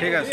ঠিক আছে।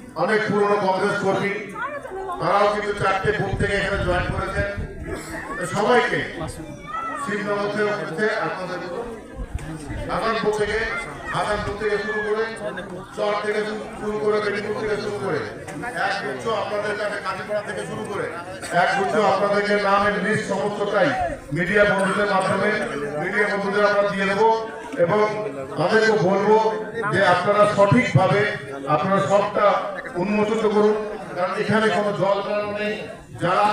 অনেক পুরনো কংগ্রেস কর্মী। তারাও কিন্তু চারটে বুথ থেকে এখানে জয়েন করেছেন। সবাইকে থেকে হচ্ছে আপনাদের থেকে থেকে শুরু করে থেকে শুরু করে শুরু করে এক থেকে শুরু করে এক আপনাদেরকে সমস্তটাই মিডিয়া বন্ধুদের মাধ্যমে মিডিয়া বন্ধুদের আমরা দিয়ে দেবো এবং তাদেরকে বলব যে আপনারা সঠিকভাবে, আপনারা সবটা উন্মোচিত করুন। কারণ এখানে কোনো জল কারণ নেই। যারা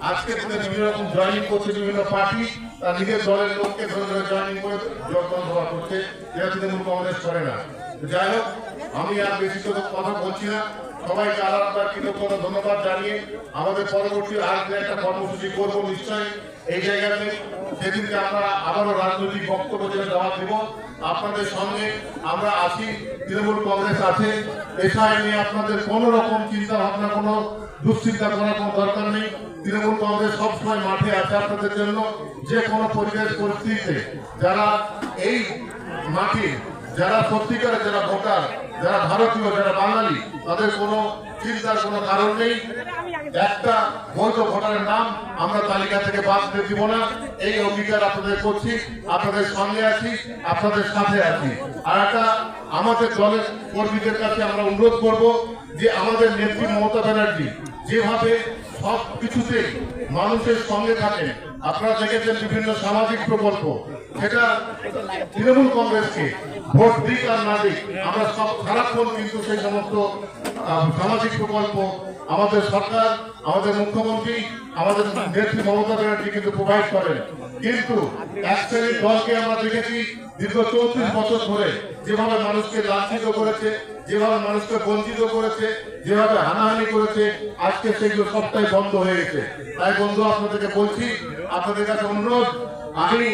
আজকে বিভিন্ন রকম জয়নিং করছে, বিভিন্ন পার্টি তার নিজের দলের লোককে ধরে ধরে জয়েনিং করে জল বন্ধ করছে। যেটা কিন্তু কংগ্রেস করে না। যাই হোক, আমি আর বেশি কথা বলছি না। সবাইকে আলাদা কৃতজ্ঞতা, ধন্যবাদ জানিয়ে আমাদের পরবর্তী আর একটা কর্মসূচি করব নিশ্চয়ই এই জায়গাতে। সেদিনকে আমরা আবারও রাজনৈতিক বক্তব্য যেটা দেওয়া দেব। আপনাদের সঙ্গে আমরা আছি, তৃণমূল কংগ্রেস আছে। এসআই নিয়ে আপনাদের কোনো রকম চিন্তা ভাবনা, কোনো দুশ্চিন্তা করার কোনো দরকার নেই। তৃণমূল কংগ্রেস সবসময় মাঠে আছে আপনাদের জন্য। যে কোনো পরিবেশ পরিস্থিতিতে যারা এই মাঠে যারা সত্যিকারের, যারা ভোটার, যারা ভারতীয়, যারা বাঙালি, তাদের কোনো চিন্তার কোনো কারণ নেই। একটা বৈধ ভোটারের নাম আমরা তালিকা থেকে বাদ দিব না। এই অঙ্গীকার আপনাদের করছি, আপনাদের সঙ্গে আছি, আপনাদের সাথে আছি। আর একটা আমাদের দলের কর্মীদের কাছে আমরা অনুরোধ করব যে আমাদের নেত্রী মমতা ব্যানার্জি যেভাবে সব কিছুতে মানুষের সঙ্গে থাকেন। আপনারা দেখেছেন বিভিন্ন সামাজিক প্রকল্প। সেটা তৃণমূল কংগ্রেসকে ভোট দিক আর না দিক, আমরা সব সারাক্ষণ কিন্তু সেই সমস্ত সামাজিক প্রকল্প, আমাদের সরকার, আমাদের মুখ্যমন্ত্রী, আমাদের নেত্রী মমতা ব্যানার্জি কিন্তু প্রোভাইড করেন। কিন্তু এক শ্রেণির দলকে আমরা দেখেছি দীর্ঘ চৌত্রিশ বছর ধরে যেভাবে মানুষকে লাঞ্ছিত করেছে যেভাবে মানুষকে বঞ্চিত করেছে, যেভাবে হানাহানি করেছে, আজকে সেগুলো সবটাই বন্ধ হয়ে গেছে। তাই বন্ধু, আপনাদেরকে বলছি, আপনাদের কাছে অনুরোধ, আমি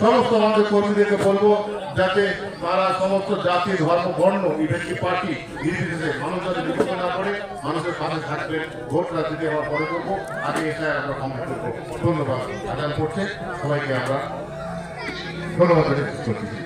সমস্ত আমাদের কর্মীদেরকে বলব যাতে তারা সমস্ত জাতি, ধর্ম, বর্ণ ইভেন কি পার্টি, নির্বিশেষে মানুষ যাতে বিপদ না করে মানুষের পাশে থাকবে। ভোট রাজনীতি হওয়ার পরে করব আগে এসে আমরা কমপ্লিট করব। ধন্যবাদ। আদান করছে। সবাইকে আমরা ধন্যবাদ করছি